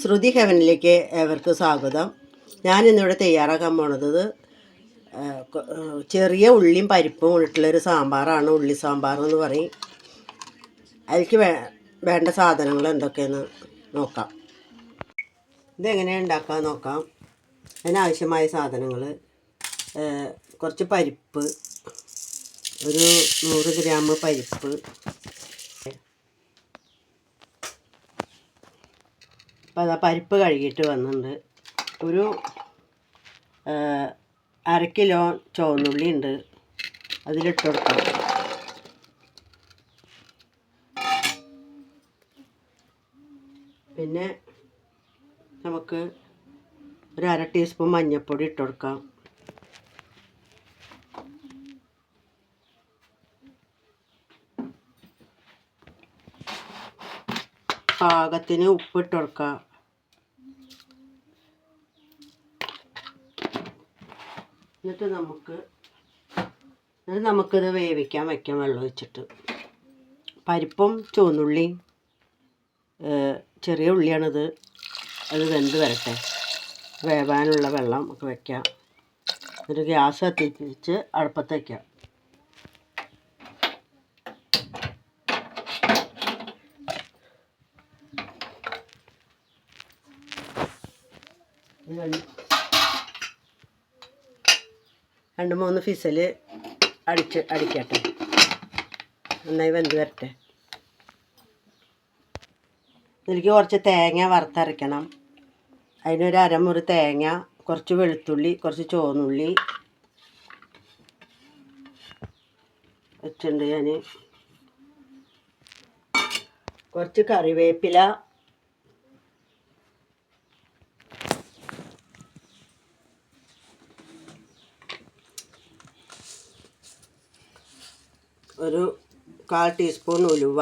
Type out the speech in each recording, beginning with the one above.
ശ്രുതി ഹെവനിലേക്ക് ഏവർക്ക് സ്വാഗതം. ഞാൻ ഇന്നിവിടെ തയ്യാറാക്കാൻ പോണത് ചെറിയ ഉള്ളിയും പരിപ്പും ഇട്ടുള്ളൊരു സാമ്പാറാണ് ഉള്ളി സാമ്പാർ എന്ന് പറയും. അതിലേക്ക് വേ വേണ്ട സാധനങ്ങൾ എന്തൊക്കെയെന്ന് നോക്കാം. ഇതെങ്ങനെയാണ് ഉണ്ടാക്കാൻ നോക്കാം. അതിനാവശ്യമായ സാധനങ്ങൾ കുറച്ച് പരിപ്പ് ഒരു നൂറ് ഗ്രാം പരിപ്പ് അപ്പോൾ അതാ പരിപ്പ് കഴുകിയിട്ട് വന്നിട്ടുണ്ട് ഒരു അര കിലോ ചുവന്നുള്ളി ഉണ്ട് അതിലിട്ട് കൊടുക്കാം. പിന്നെ നമുക്ക് ഒരു അര ടീസ്പൂൺ മഞ്ഞൾപ്പൊടി ഇട്ട് കൊടുക്കാം. പാകത്തിന് ഉപ്പിട്ട് കൊടുക്കുക എന്നിട്ട് നമുക്ക് എന്നിട്ട് നമുക്കിത് വേവിക്കാൻ വയ്ക്കാം വെള്ളം ഒഴിച്ചിട്ട്. പരിപ്പും ചുവന്നുള്ളിയും ചെറിയ ഉള്ളിയാണിത്. അത് വെന്ത് വരട്ടെ. വേവാനുള്ള വെള്ളം നമുക്ക് വെക്കാം എന്നിട്ട് ഗ്യാസ് കത്തിച്ച് അടുപ്പത്ത് വയ്ക്കാം. രണ്ട് മൂന്ന് ഫിസൽ അടിച്ച് അടിക്കട്ടെ. നന്നായി വെന്ത് വരട്ടെ. ഇതിലേക്ക് കുറച്ച് തേങ്ങ വറുത്തരയ്ക്കണം. അതിനൊരു അരമുറി തേങ്ങ കുറച്ച് വെളുത്തുള്ളി കുറച്ച് ചുവന്നുള്ളി വെച്ചിട്ടുണ്ട് ഞാൻ കുറച്ച് കറിവേപ്പില ഒരു കാൽ ടീസ്പൂൺ ഉലുവ.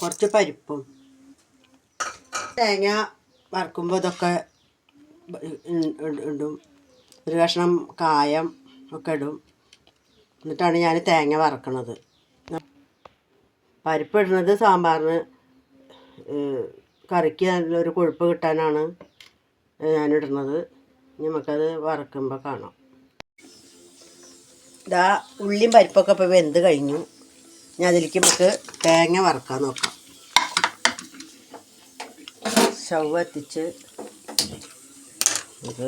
കുറച്ച് പരിപ്പും. തേങ്ങ വറക്കുമ്പോൾ ഇതൊക്കെ ഇടും. ഒരു കഷ്ണം കായം ഒക്കെ ഇടും. എന്നിട്ടാണ് ഞാൻ തേങ്ങ വറക്കണത്. പരിപ്പ് ഇടുന്നത് സാമ്പാറിന് കറിക്ക് നല്ലൊരു കൊഴുപ്പ് കിട്ടാനാണ്. ഞാനിടുന്നത്. നമുക്കത് വറക്കുമ്പോൾ കാണാം. ഇതാ ഉള്ളിയും പരിപ്പൊക്കെ ഇപ്പോൾ വെന്ത് കഴിഞ്ഞു. ഞാൻ അതിലേക്ക് നമുക്ക് തേങ്ങ വറക്കാൻ നോക്കാം. സ്റ്റവ് എത്തിച്ച് ഇത്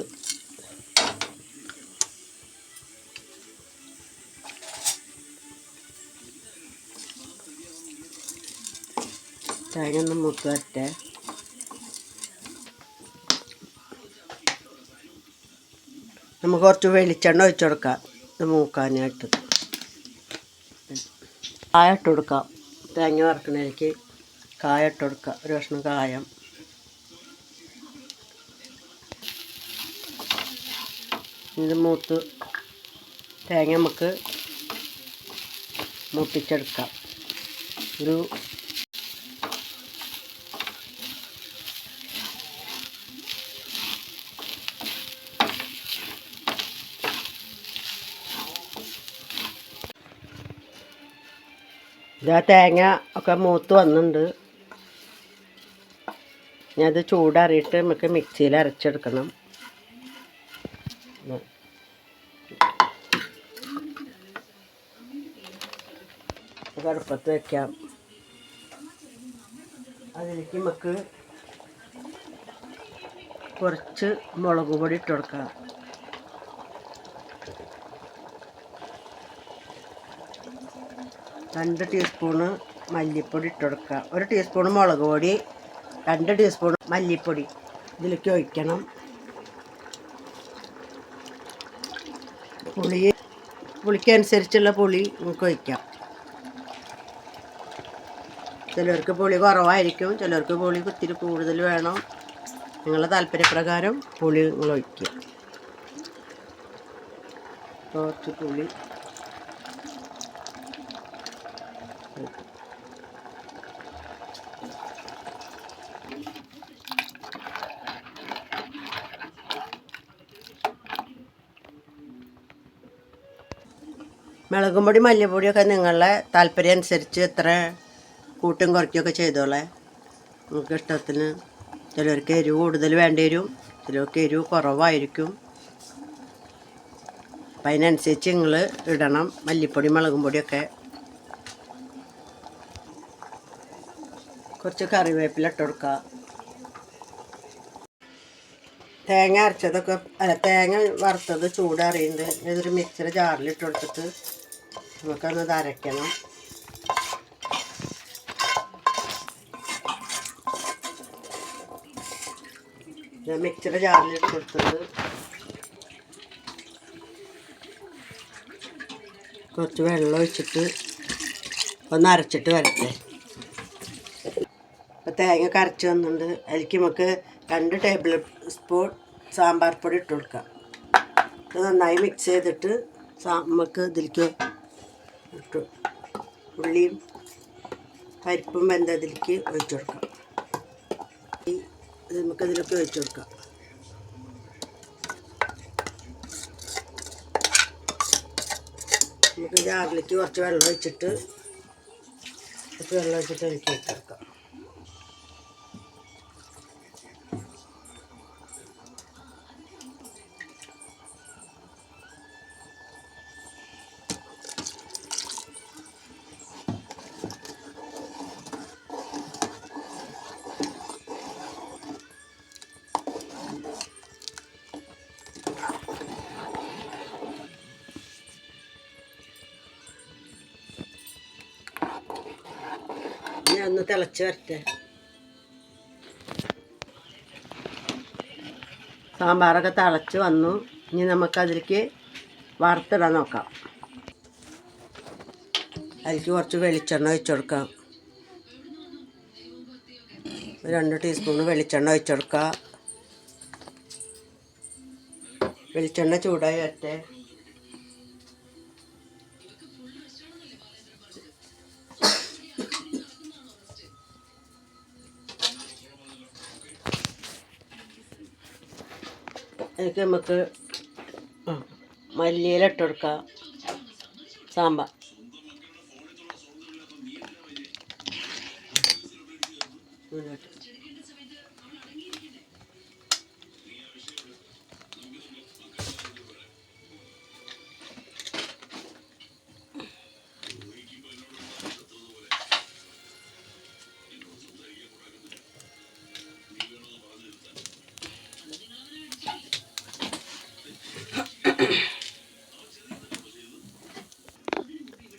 തേങ്ങ ഒന്ന് മൂത്ത് നമുക്ക് കുറച്ച് വെളിച്ചെണ്ണ ഒഴിച്ചു കൊടുക്കാം. ഇത് മൂക്കാനായിട്ട്. കായ ഇട്ട് കൊടുക്കാം. തേങ്ങ വറക്കണേക്ക് കായ ഇട്ട് കൊടുക്കാം. ഒരു കഷ്ണം കായം. ഇത് മൂത്ത് തേങ്ങ നമുക്ക് മൂപ്പിച്ചെടുക്കാം. ഒരു ഇതാ തേങ്ങ ഒക്കെ മൂത്ത് വന്നിട്ടുണ്ട് ഞാൻ അത് ചൂടാറിയിട്ട് നമുക്ക് മിക്സിയിൽ അരച്ചെടുക്കണം. കടുപ്പത്ത് വയ്ക്കാം അതിലേക്ക് നമുക്ക് കുറച്ച് മുളക് പൊടി ഇട്ട് കൊടുക്കാം. രണ്ട് ടീസ്പൂണ് മല്ലിപ്പൊടി ഇട്ടെടുക്കുക ഒരു ടീസ്പൂൺ മുളക് പൊടി രണ്ട് ടീസ്പൂൺ മല്ലിപ്പൊടി. ഇതിലേക്ക് ഒഴിക്കണം. പുളി പുളിക്കനുസരിച്ചുള്ള പുളി നമുക്ക് ഒഴിക്കാം. ചിലർക്ക് പുളി കുറവായിരിക്കും ചിലർക്ക് പുളി ഇത്തിരി കൂടുതൽ വേണം. നിങ്ങളുടെ താല്പര്യപ്രകാരം പുളി നിങ്ങൾ ഒഴിക്കുക. കുറച്ച് പുളി മുളകും പൊടി മല്ലിപ്പൊടിയൊക്കെ നിങ്ങളുടെ താല്പര്യം അനുസരിച്ച് എത്ര കൂട്ടും കുറയ്ക്കുകയൊക്കെ ചെയ്തോളെ. നിങ്ങൾക്ക് ഇഷ്ടത്തിന് ചിലർക്ക് എരിവ് കൂടുതൽ വേണ്ടി വരും ചിലർക്ക് എരിവ് കുറവായിരിക്കും. അപ്പം അതിനനുസരിച്ച് നിങ്ങൾ ഇടണം. മല്ലിപ്പൊടി മുളകും പൊടിയൊക്കെ കുറച്ച് കറിവേപ്പില ഇട്ട് കൊടുക്കുക തേങ്ങ അരച്ചതൊക്കെ അല്ല തേങ്ങ വറുത്തത് ചൂടറിയുന്നുണ്ട് ഇതൊരു മിക്സർ ജാറിലിട്ട് കൊടുത്തിട്ട് നമുക്കൊന്ന് അരയ്ക്കണം. ഞാൻ മിക്സർ ജാറിലിട്ട് കൊടുത്തത് കുറച്ച് വെള്ളം ഒഴിച്ചിട്ട് ഒന്ന് അരച്ചിട്ട് വരട്ടെ. തേങ്ങ കരച്ച് വന്നിട്ടുണ്ട്. അതിലേക്ക് നമുക്ക് രണ്ട് ടേബിൾ സ്പൂൺ സാമ്പാർ പൊടി ഇട്ട് കൊടുക്കാം. ഇത് നന്നായി മിക്സ് ചെയ്തിട്ട് നമുക്ക് ഇതിലേക്ക് ഇട്ട് ഉള്ളിയും പരിപ്പും വെന്ത വെന്തതിലേക്ക് ഒഴിച്ചു കൊടുക്കാം. ഈ ഇത് നമുക്ക് ഇതിലേക്ക് ഒഴിച്ചു കൊടുക്കാം. നമുക്ക് ജാറിലേക്ക് കുറച്ച് വെള്ളം ഒഴിച്ചിട്ട് കുറച്ച് വെള്ളം ഒഴിച്ചിട്ട് അതിലേക്ക് ഒഴിച്ചു കൊടുക്കാം. തിളച്ച് വരട്ടെ. സാമ്പാറൊക്കെ തിളച്ച് വന്നു. ഇനി നമുക്കതിലേക്ക് വറുത്തിടാൻ നോക്കാം. അതിലേക്ക് കുറച്ച് വെളിച്ചെണ്ണ ഒഴിച്ചു കൊടുക്കാം. ഒരു രണ്ട് ടീസ്പൂൺ വെളിച്ചെണ്ണ ഒഴിച്ചെടുക്കാം വെളിച്ചെണ്ണ ചൂടായി വരട്ടെ. അതിലേക്ക് നമുക്ക് മല്ലിയില ഇട്ട് കൊടുക്കാം സാമ്പാർ ഇതിലോട്ട്.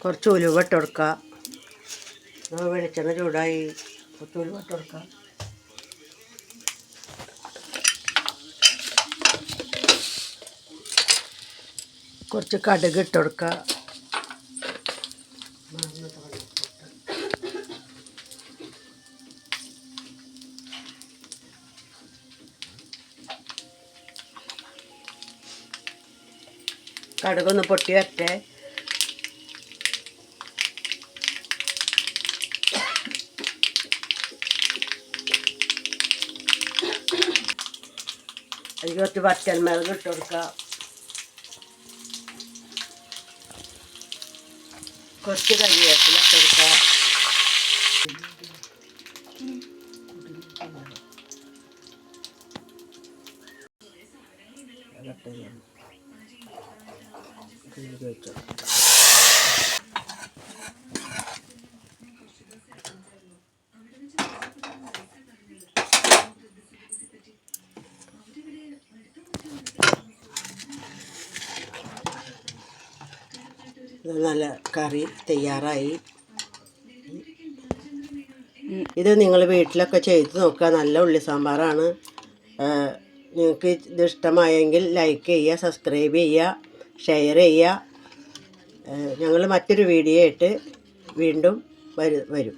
കുറച്ച് ഉലുവ ഇട്ട് കൊടുക്കുക. വെളിച്ചെണ്ണ ചൂടായി കുറച്ച് ഉലുവ ഇട്ട് കൊടുക്കുക. കുറച്ച് കടുക് ഇട്ട് കൊടുക്കുക. കടുകൊന്ന് പൊട്ടി വരട്ടെ. കുറച്ച് വറ്റൽമുളക് ഇട്ട് കൊടുക്കുക. കുറച്ച് കരിവേപ്പില ഇട്ട് കൊടുക്കുക. ഇതിലേക്ക് വെച്ച് നല്ല കറി തയ്യാറായി. ഇത് നിങ്ങൾ വീട്ടിലൊക്കെ ചെയ്ത് നോക്കുക. നല്ല ഉള്ളി സാമ്പാറാണ്. നിങ്ങൾക്ക് ഇത് ഇഷ്ടമായെങ്കിൽ ലൈക്ക് ചെയ്യുക സബ്സ്ക്രൈബ് ചെയ്യുക ഷെയർ ചെയ്യുക. ഞങ്ങൾ മറ്റൊരു വീഡിയോ ആയിട്ട് വീണ്ടും വരും.